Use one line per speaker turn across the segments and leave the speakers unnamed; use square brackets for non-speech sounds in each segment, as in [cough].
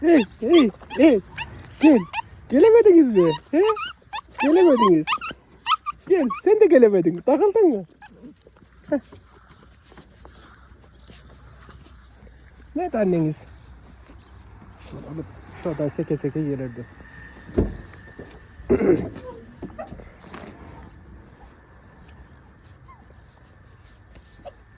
hey, hey, hey. Gel. Gelemediniz mi? He? Gelemediniz. Gel. Sen de gelemedin. Takıldın mı? Heh. Nerede anneniz? Alıp şuradan seke seke gelirdi.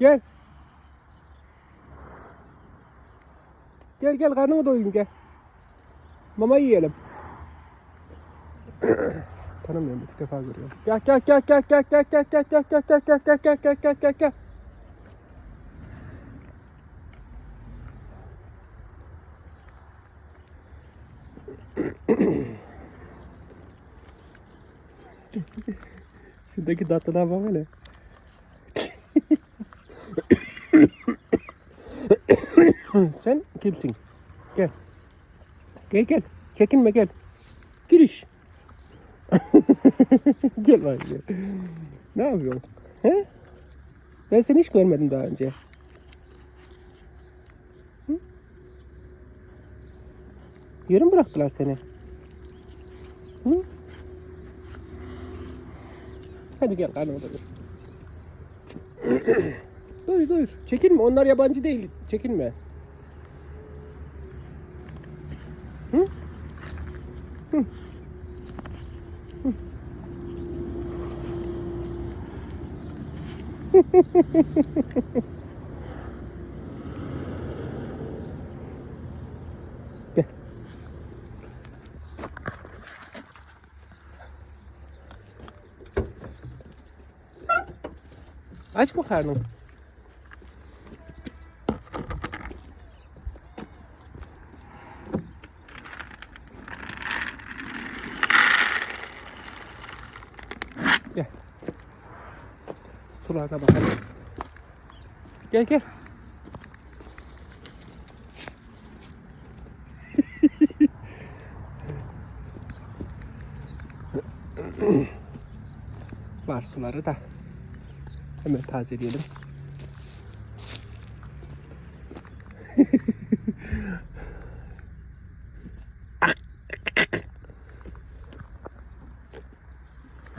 Gel. Gel gel karnını doyurayım gel. Mama yiyelim. Tanımıyorum ilk defa görüyorum. Gel gel gel gel gel gel gel gel gel gel gel gel gel gel gel gel gel gel. Şuradaki tatlılığa bak hele. Sen kimsin? Gel. Gel gel. Çekinme gel. Giriş. [laughs] gel bak gel. Ne yapıyorsun? He? Ben seni hiç görmedim daha önce. Hı? Yere mi bıraktılar seni? Hı? Hadi gel karnıma doyur. [clears throat] doyur doyur. Çekinme onlar yabancı değil. Çekinme. Aç bakalım. Gel. Sularda bakalım. Gel gel. [laughs] Var suları da hemen tazeleyelim. [laughs]